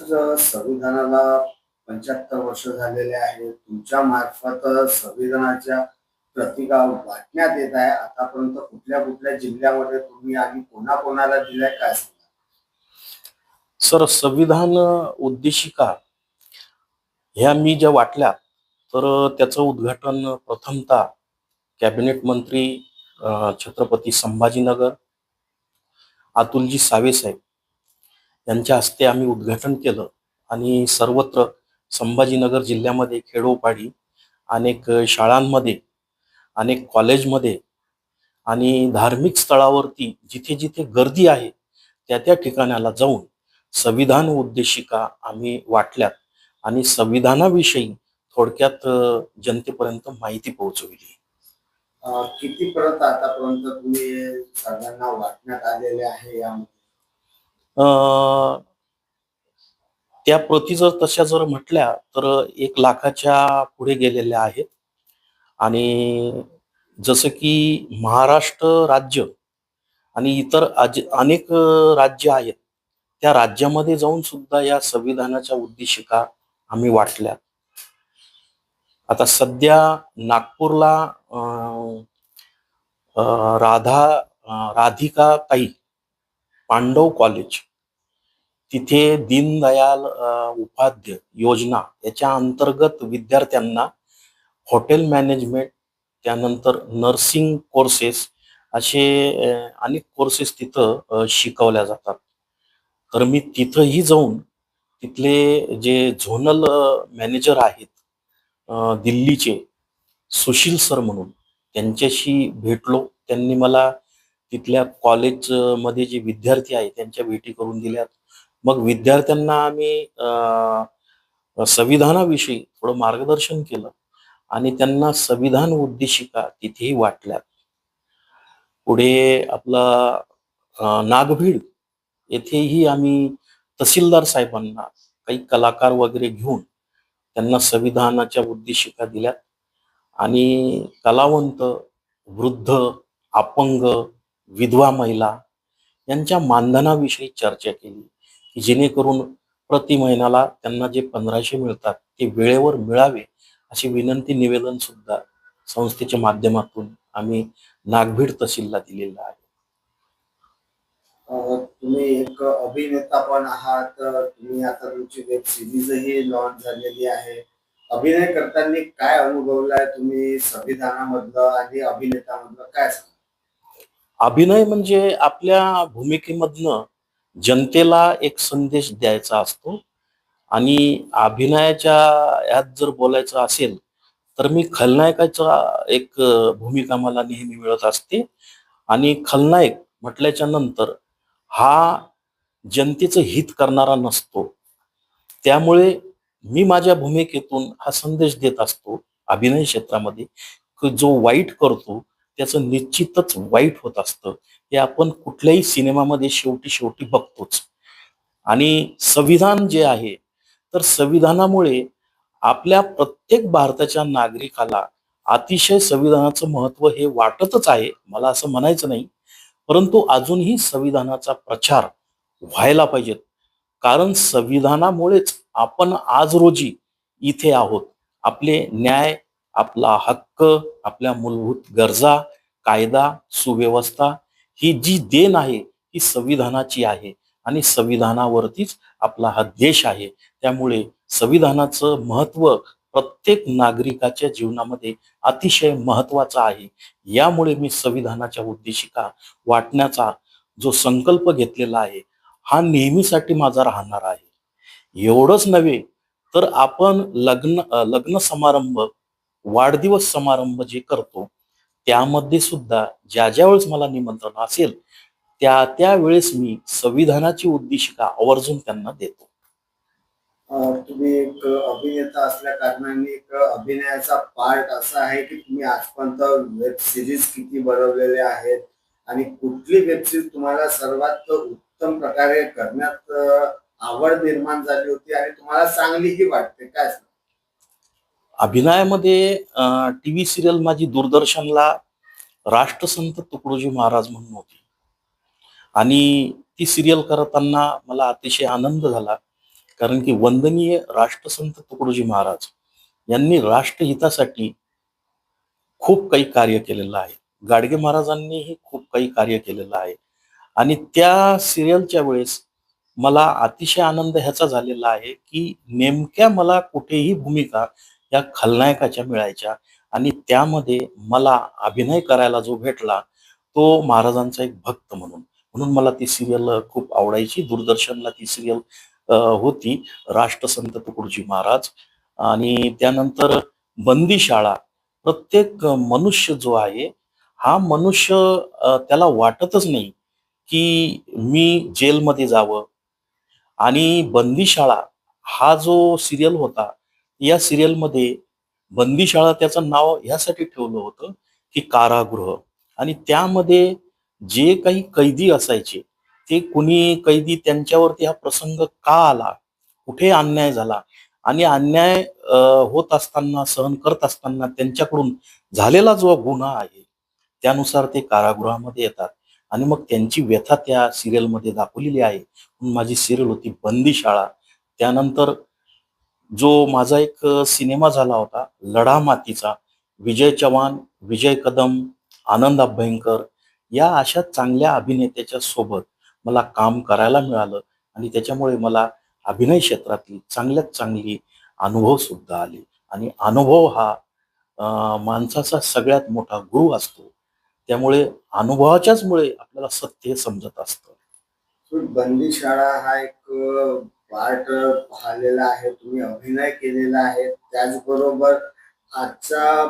संविधानाला पंच्याहत्तर वर्ष झालेले आहे. तुमच्या मार्फत संविधानाच्या प्रतिका वाटण्यात येत आहे. आतापर्यंत कुठल्या कुठल्या जिल्ह्यामध्ये तुम्ही आणि कोणाकोणाला दिलाय काय सांगा? सर संविधान उद्देशिका ह्या मी ज्या वाटल्या तर त्याचं उद्घाटन प्रथमता कॅबिनेट मंत्री छत्रपती संभाजीनगर अतुलजी सावे साहेब यांच्या हस्ते आम्ही उद्घाटन केलं. आणि सर्वत्र संभाजीनगर जिल्ह्यामध्ये खेडोपाडी अनेक शाळांमध्ये अनेक कॉलेजमध्ये आणि धार्मिक स्थळावरती जिथे जिथे गर्दी आहे त्या त्या ठिकाणाला जाऊन संविधान उद्देशिका आम्ही वाटल्यात आणि संविधानाविषयी थोडक्यात जनतेपर्यंत माहिती पोहोचवली. कितीपर्यंत आतापर्यंत तुम्ही सगळ्यांना वाटण्यात आलेले आहे यामध्ये? त्या प्रती जर तशा जर म्हटल्या तर एक लाखाच्या पुढे गेलेल्या आहेत. आणि जसं की महाराष्ट्र राज्य आणि इतर आज अनेक राज्य आहेत. त्या राज्यामध्ये जाऊन सुद्धा या संविधानाच्या उद्देशिका आम्ही वाटल्या. आता सध्या नागपूरला राधा राधिका ताई पांडव कॉलेज तिथे दीनदयाल उपाध्य योजना याच्या अंतर्गत विद्यार्थ्यांना हॉटेल मॅनेजमेंट त्यानंतर नर्सिंग कोर्सेस असे अनेक कोर्सेस तिथं शिकवल्या जातात. तर मी तिथंही जाऊन तिथले जे झोनल मॅनेजर आहेत दिल्लीचे सुशील सर म्हणून त्यांच्याशी भेटलो. त्यांनी मला तिथल्या कॉलेजमध्ये जे विद्यार्थी आहेत त्यांच्या भेटी करून दिल्यात. मग विद्यार्थ्यांना आम्ही संविधानाविषयी थोडं मार्गदर्शन केलं आणि त्यांना संविधान उद्देशिका तिथेही वाटल्यात. पुढे आपला नागभीड येथेही आम्ही तहसीलदार साहेबांना काही कलाकार वगैरे घेऊन त्यांना संविधानाच्या उद्देशिका दिल्यात आणि कलावंत वृद्ध अपंग विधवा महिला यांच्या मानधनाविषयी चर्चा केली. जेणेकरून प्रति महिन्याला त्यांना जे पंधराशे मिळतात ते वेळेवर मिळावे अशी विनंती निवेदन सुद्धा संस्थेच्या माध्यमातून आम्ही नागभीड तहसीलला दिलेलं आहे. तुम्ही एक अभिनेता पण आहात तुम्ही आता तुमची वेब सिरीजही लॉन्च झालेली आहे. अभिनय करताना काय अनुभवलाय तुम्ही संविधानामधलं आणि अभिनेतामधलं काय सांगा अभिनय म्हणजे आपल्या भूमिकेमधनं जनतेला एक संदेश द्यायचा असतो. आणि अभिनयाच्या यात जर बोलायचं असेल तर मी खलनायकाचा एक भूमिका मला नेहमी मिळत असते. आणि खलनायक म्हटल्याच्या नंतर हा जनतेचं हित करणारा नसतो. त्यामुळे मी माझ्या भूमिकेतून हा संदेश देत असतो अभिनय क्षेत्रामध्ये जो वाईट करतो त्याचं निश्चितच वाईट होत असतं. हे आपण कुठल्याही सिनेमामध्ये शेवटी शेवटी बघतोच. आणि संविधान जे आहे तर संविधानामुळे आपल्या प्रत्येक भारताच्या नागरिकाला अतिशय संविधानाचं महत्त्व हे वाटतच आहे मला असं म्हणायचं नाही. परंतु अजूनही संविधानाचा प्रचार व्हायला पाहिजेत. कारण संविधानामुळेच आपण आज रोजी इथे आहोत. आपले न्याय आपला हक्क आपल्या मूलभूत गरजा कायदा सुव्यवस्था ही जी देण आहे ही संविधानाची आहे. आणि संविधानावरतीच आपला हा देश आहे. त्यामुळे संविधानाचं महत्त्व प्रत्येक नागरिकाच्या जीवनामध्ये अतिशय महत्वाचं आहे. यामुळे मी संविधानाच्या उद्देशिका वाटण्याचा जो संकल्प घेतलेला आहे हा नेहमीसाठी माझा राहणार आहे. एवढंच नव्हे तर आपण लग्न लग्न समारंभ वाढदिवस समारंभ जे करतो त्यामध्ये सुद्धा ज्या ज्या वेळेस मला निमंत्रण असेल त्या त्या वेळेस मी संविधानाची उद्देशिका आवर्जून त्यांना देतो. तुम्ही एक अभिनेता असल्या कारणाने एक अभिनयाचा पार्ट असा आहे की तुम्ही आजपर्यंत वेब सिरीज किती बनवलेले आहेत आणि कुठली वेब सिरीज तुम्हाला सर्वात उत्तम प्रकारे करण्यात आवड निर्माण झाली होती आणि तुम्हाला चांगलीही वाटते काय अभिनयामध्ये टी व्ही सिरियल माझी दूरदर्शनला राष्ट्रसंत तुकडोजी महाराज म्हणून होती. आणि ती सिरियल करताना मला अतिशय आनंद झाला कारण की वंदनीय राष्ट्रसंत तुकडोजी महाराज यांनी राष्ट्रहितासाठी खूप काही कार्य केलेलं आहे. गाडगे महाराजांनीही खूप काही कार्य केलेलं आहे. आणि त्या सिरियलच्या वेळेस मला अतिशय आनंद ह्याचा झालेला आहे की नेमक्या मला कुठेही भूमिका या खलनायकाच्या मिळायच्या. आणि त्यामध्ये मला अभिनय करायला जो भेटला तो महाराजांचा एक भक्त म्हणून. म्हणून मला ती सिरियल खूप आवडायची. दूरदर्शनला ती सिरियल होती. राष्ट्रसंत तुकडोजी महाराज. आणि त्यानंतर बंदी शाळा. प्रत्येक मनुष्य जो आहे हा मनुष्य त्याला वाटतच नाही की मी जेलमध्ये जावं. आणि बंदीशाळा हा जो सिरियल होता या सिरियलमध्ये बंदीशाळा त्याचं नाव ह्यासाठी ठेवलं होतं की कारागृह. आणि त्यामध्ये जे काही कैदी असायचे ते कुणी कैदी त्यांच्यावरती हा प्रसंग का आला कुठे अन्याय झाला आणि अन्याय होत असताना सहन करत असताना त्यांच्याकडून झालेला जो गुन्हा आहे त्यानुसार ते कारागृहामध्ये येतात. आणि मग त्यांची व्यथा त्या सिरियलमध्ये दाखवलेली आहे. माझी सिरियल होती बंदीशाळा. त्यानंतर जो माझा एक सिनेमा झाला होता लढा मातीचा विजय चव्हाण विजय कदम आनंद अभ्यंकर या अशा चांगल्या अभिनेत्याच्या सोबत मला काम करायला मिळालं आणि त्याच्यामुळे मला अभिनय क्षेत्रातली चांगल्यात चांगली अनुभव सुद्धा आले. आणि अनुभव हा माणसाचा सगळ्यात मोठा गुरु असतो. त्यामुळे अनुभवाच्याच मुळे आपल्याला सत्य हे समजत असतं. बंदी शाळा हा एक पार्ट पाहिलेला आहे तुम्ही अभिनय केलेला आहे. त्याचबरोबर आजच्या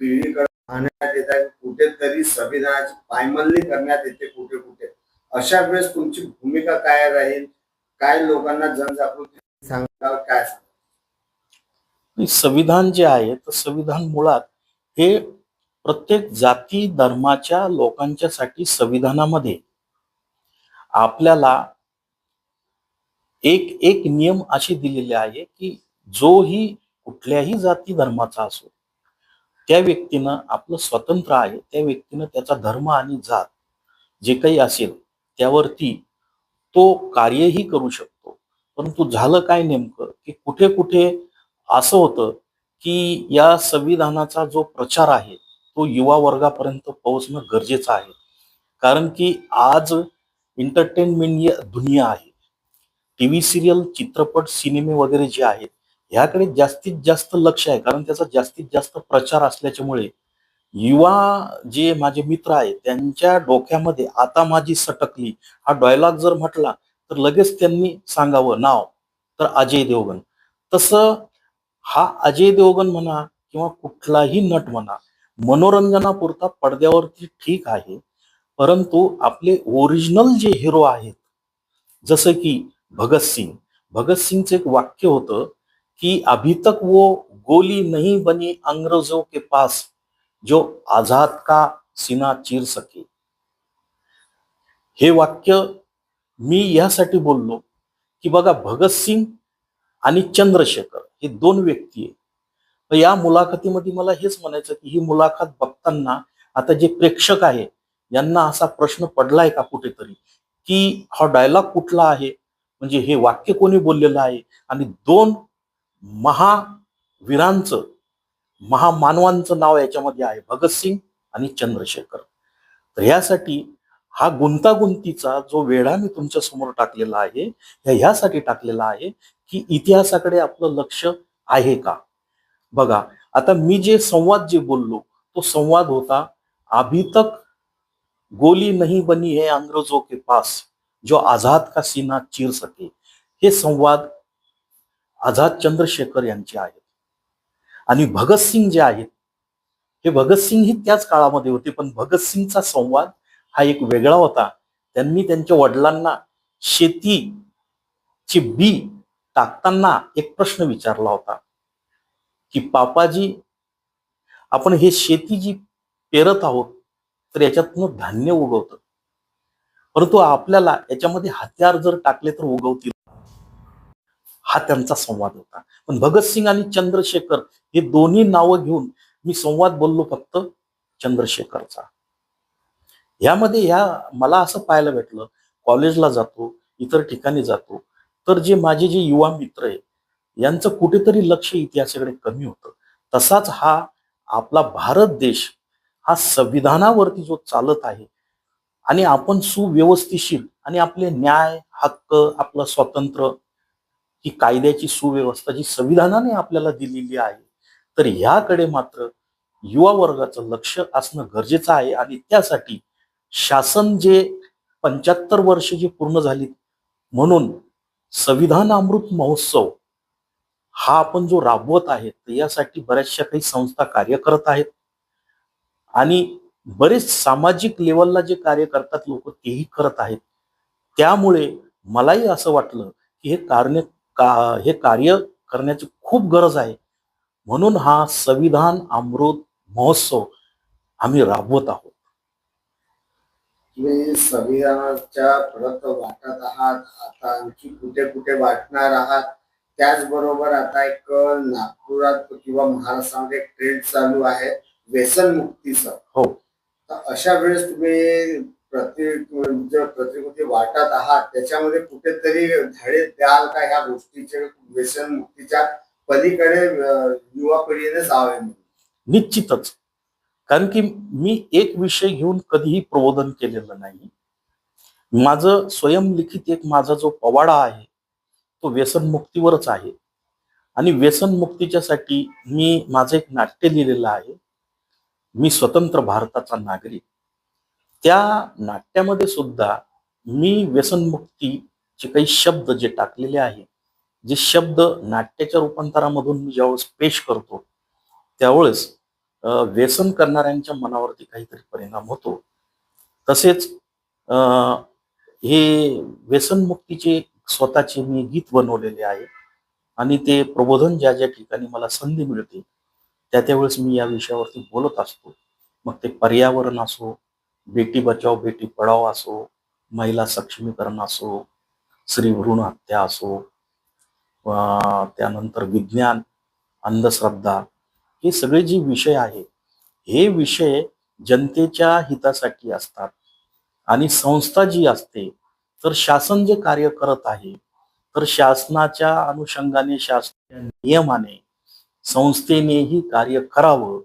पिढीकडे पाहण्यात येत आहे कुठेतरी संविधानाची पायमल्ली करण्यात येते कुठे कुठे. अशा वेळेस तुमची भूमिका काय राहील? काय लोकांना जनजागृती सांगाल? काय सांगाल? संविधान जे आहे तर संविधान मुळात हे प्रत्येक जाती धर्माच्या लोकांच्यासाठी संविधानामध्ये आपल्याला एक एक नियम असे दिलेले आहे की जोही कुठल्याही जाती धर्माचा असो त्या व्यक्तीनं आपलं स्वतंत्र आहे त्या व्यक्तीनं त्याचा धर्म आणि जात जे काही असेल त्यावरती तो कार्यही करू शकतो. परंतु झालं काय नेमकं की कुठे कुठे असं होतं की या संविधानाचा जो प्रचार आहे तो युवा वर्गापर्यंत पोहोचणं गरजेचं आहे. कारण की आज एंटरटेनमेंट दुनिया आहे. टीव्ही सिरियल चित्रपट सिनेमे वगैरे जे आहेत ह्याकडे जास्तीत जास्त लक्ष आहे. कारण त्याचा जास्तीत जास्त प्रचार असल्याच्यामुळे युवा जे माझे मित्र आहेत त्यांच्या डोक्यामध्ये आता माझी सटकली. हा डायलॉग जर म्हटला तर लगेच त्यांनी सांगावं नाव. तर अजय देवगण तसं हा अजय देवगण म्हणा किंवा कुठलाही नट म्हणा मनोरंजनापुरता पडद्यावरती ठीक आहे. परंतु आपले ओरिजिनल जे हिरो आहेत जसं की भगतसिंग भगतसिंगचं एक वाक्य होतं की अभी तक वो गोली नहीं बनी अंग्रेजों के पास जो आझाद का सिना चीर सके. हे वाक्य मी यासाठी बोललो की बघा भगतसिंग आणि चंद्रशेखर हे दोन व्यक्ती आहे तर या मुलाखतीमध्ये मला हेच म्हणायचं की ही मुलाखत बघताना आता जे प्रेक्षक आहे यांना असा प्रश्न पडलाय का कुठेतरी? की हा डायलॉग कुठला आहे? म्हणजे हे वाक्य कोणी बोललेलं आहे? आणि दोन महावीरांचं महामानवांचं नाव याच्यामध्ये आहे भगतसिंग आणि चंद्रशेखर. तर ह्यासाठी हा गुंतागुंतीचा जो वेढा मी तुमच्यासमोर टाकलेला आहे ह्यासाठी टाकलेला आहे की इतिहासाकडे आपलं लक्ष आहे का? बघा आता मी जे संवाद जे बोललो तो संवाद होता अभी तक गोली नहीं बनी है अंग्रेजों के पास. जो आझाद का सीना चीर सके हे संवाद आझाद चंद्रशेखर यांचे आहेत. आणि भगतसिंग जे आहेत हे भगतसिंग ही त्याच काळामध्ये होते पण भगतसिंगचा संवाद हा एक वेगळा होता. त्यांनी त्यांच्या वडिलांना शेतीची बी टाकताना एक प्रश्न विचारला होता की पापाजी आपण हे शेती जी पेरत आहोत तर याच्यातनं धान्य उगवतं. परंतु आपल्याला याच्यामध्ये हत्यार जर टाकले तर उगवतील. हा त्यांचा संवाद होता. पण भगतसिंग आणि चंद्रशेखर हे दोन्ही नावं घेऊन मी संवाद बोललो फक्त चंद्रशेखरचा. यामध्ये ह्या मला असं पाहायला भेटलं कॉलेजला जातो इतर ठिकाणी जातो तर जे माझे जे युवा मित्र आहे यांचं कुठेतरी लक्ष इतिहासाकडे कमी होतं. तसाच हा आपला भारत देश हा संविधानावरती जो चालत आहे आणि आपण सुव्यवस्थिशील आणि आपले न्याय हक्क आपलं स्वातंत्र्य ही कायद्याची सुव्यवस्था जी संविधानाने आपल्याला दिलेली आहे तर ह्याकडे मात्र युवा वर्गाचं लक्ष असणं गरजेचं आहे. आणि त्यासाठी शासन जे पंच्याहत्तर वर्ष जी पूर्ण झाली म्हणून संविधान अमृत महोत्सव हा आपण जो राबवत आहे तर यासाठी बऱ्याचशा काही संस्था कार्य करत आहेत. आणि बरेच सामाजिक लेवलला जे कार्य करतात लोक तेही करत आहेत. त्यामुळे मलाही असं वाटलं की हे कार्य का हे कार्य करण्याची खूप गरज आहे. म्हणून हा संविधान अमृत महोत्सव आम्ही राबवत आहोत. तुम्ही संविधानाच्या परत वाटत आहात आता आणखी कुठे कुठे वाटणार आहात? त्याचबरोबर आता एक नागपुरात किंवा महाराष्ट्रामध्ये ट्रेंड चालू आहे व्यसन मुक्तीचं हो. अशा वेळेस तुम्ही प्रति प्रतिकृती वाटत आहात त्याच्यामध्ये कुठेतरी धडे द्याल का ह्या गोष्टीचे व्यसन मुक्तीच्या पलीकडे युवा पिढीने जावे निश्चितच. कारण की मी एक विषय घेऊन कधीही प्रबोधन केलेलं नाही. माझं स्वयंलिखित एक माझा जो पवाडा आहे तो व्यसनमुक्तीवरच आहे. आणि व्यसनमुक्तीच्यासाठी मी माझं एक नाट्य लिहिलेलं आहे. मी स्वतंत्र भारताचा नागरिक. त्या नाट्यामध्ये सुद्धा मी व्यसनमुक्तीचे काही शब्द जे टाकलेले आहे जे शब्द नाट्याच्या रूपांतरामधून मी ज्यावेळेस पेश करतो त्यावेळेस व्यसन करणाऱ्यांच्या मनावरती काहीतरी परिणाम होतो. तसेच हे व्यसनमुक्तीचे स्वतःचे मी गीत बनवलेले आहे आणि ते प्रबोधन ज्या ज्या ठिकाणी मला संधी मिळते त्या त्यावेळेस मी या विषयावरती बोलत असतो. मग ते पर्यावरण असो बेटी बचाव बेटी पढाव असो महिला सक्षमीकरण असो स्त्री भ्रूण हत्या असो त्यानंतर विज्ञान अंधश्रद्धा हे सगळे जे विषय आहे हे विषय जनतेच्या हितासाठी असतात. आणि संस्था जी असते तर शासन जे कार्य करत आहे तर शासनाच्या अनुषंगाने शासकीय नियमाने संस्थेनेही कार्य करावं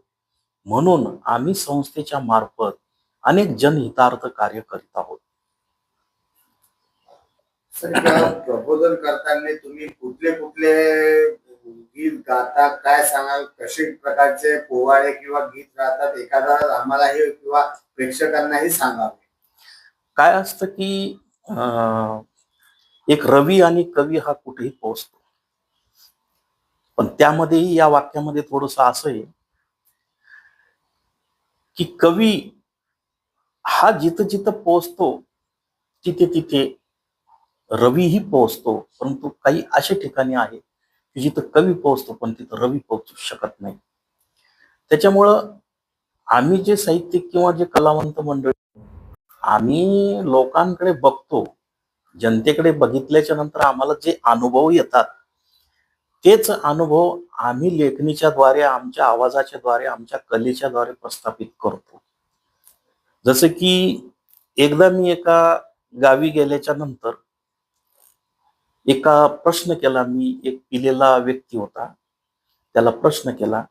म्हणून आम्ही संस्थेच्या मार्फत अनेक जनहितार्थ कार्य करीत आहोत. प्रबोधन करताना तुम्ही कुठले कुठले गीत गाता काय सांगाल? कसे प्रकारचे पोवाडे किंवा गीत राहतात एखादा आम्हालाही किंवा प्रेक्षकांनाही सांगावे. काय असतं की एक रवी आणि कवी हा कुठेही पोहोचतो. पण त्यामध्येही या वाक्यामध्ये थोडस असं आहे की कवी हा जिथं जिथं पोहोचतो तिथे तिथे रवीही पोहोचतो परंतु काही असे ठिकाणी आहे की जिथं कवी पोहोचतो पण तिथं रवी पोहोचू शकत नाही. त्याच्यामुळं आम्ही जे साहित्यिक किंवा जे कलावंत मंडळी आम्ही लोकांकडे बघतो जनतेकडे बघितल्याच्या नंतर आम्हाला जे अनुभव येतात तेच अनुभव आम्ही लेखणीच्या द्वारे आमच्या आवाजाच्या द्वारे आमच्या कलेच्या द्वारे प्रस्थापित करतो. जसं की एकदा मी एका गावी गेल्याच्यानंतर एका प्रश्न केला मी एक पिलेला व्यक्ती होता. त्याला प्रश्न केला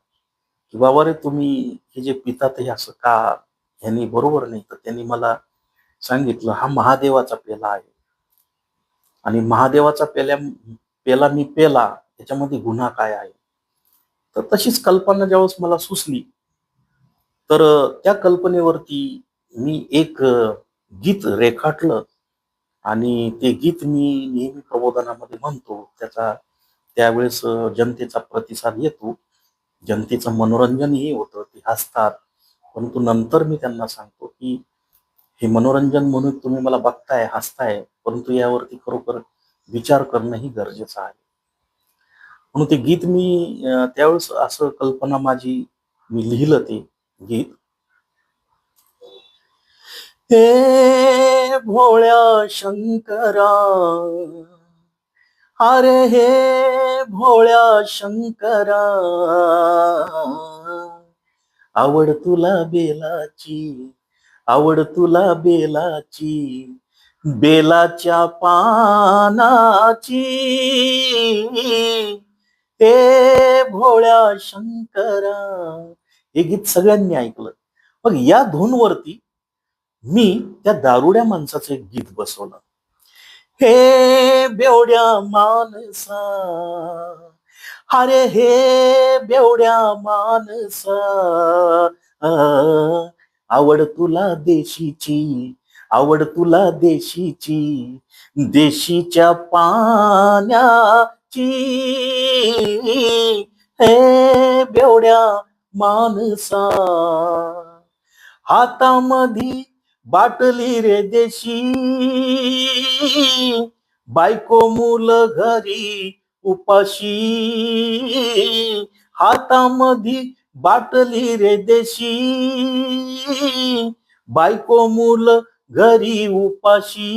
की बाबा रे तुम्ही हे जे पितात हे असं का? ह्यांनी बरोबर नाही. तर त्यांनी मला सांगितलं हा महादेवाचा पेला आहे. आणि महादेवाचा पेल्या पेला मी पेला. त्याच्यामध्ये गुन्हा काय आहे? तर तशीच कल्पना ज्यावेळेस मला सुचली तर त्या कल्पनेवरती मी एक गीत रेखाटलं आणि ते गीत मी नेहमी प्रबोधनामध्ये म्हणतो. त्याचा त्यावेळेस जनतेचा प्रतिसाद येतो. जनतेचं मनोरंजनही होतं ते हसतात. परंतु नंतर मी त्यांना सांगतो की हे मनोरंजन म्हणून तुम्ही मला बघताय हसताय परंतु यावरती खरोखर विचार करणंही गरजेचं आहे. म्हणून ते गीत मी त्यावेळेस असं कल्पना माझी मी लिहिलं ते गीत. हे भोळ्या शंकरा अरे हे भोळ्या शंकरा आवड तुला बेलाची आवड तुला बेलाची बेलाच्या पानाची. हे भोळ्या शंकरा. हे गीत सगळ्यांनी ऐकलं. मग या धूनवरती मी त्या दारुड्या माणसाचं एक गीत बसवलं. हे बेवड्या माणसा. अरे हे बेवड्या माणसा. आवड तुला देशीची आवड तुला देशीची. देशीच्या पाण्या ची हे बेवड्या माणसा. हातामधी बाटली रे देशी. बायको मुल घरी उपाशी. हातामधी बाटली रे देशी. बायको मुल घरी उपाशी.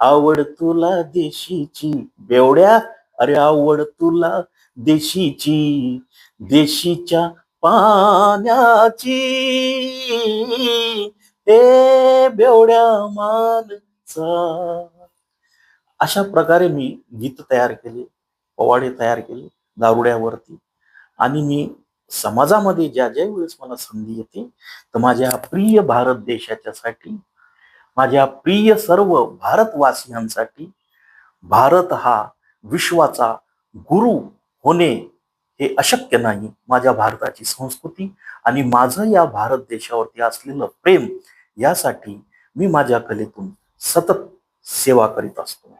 आवड तुला देशीची. बेवड्या? अरे आवड तुला देशीची. देशीच्या पाण्याची. ए बेवड्या मानचा अशा प्रकारे मी गीत तयार केले पवाडे तयार केले दारुड्यावरती. आणि मी समाजामध्ये ज्या ज्या वेळेस मला संधी येते तर माझ्या प्रिय भारत देशाच्यासाठी माझ्या प्रिय सर्व भारतवासियांसाठी भारत हा विश्वाचा गुरु होणे हे अशक्य नाही माझ्या भारताची संस्कृती आणि माझं या भारत देशावरती असलेलं प्रेम यासाठी मी माझ्या कलेतून सतत सेवा करीत असतो.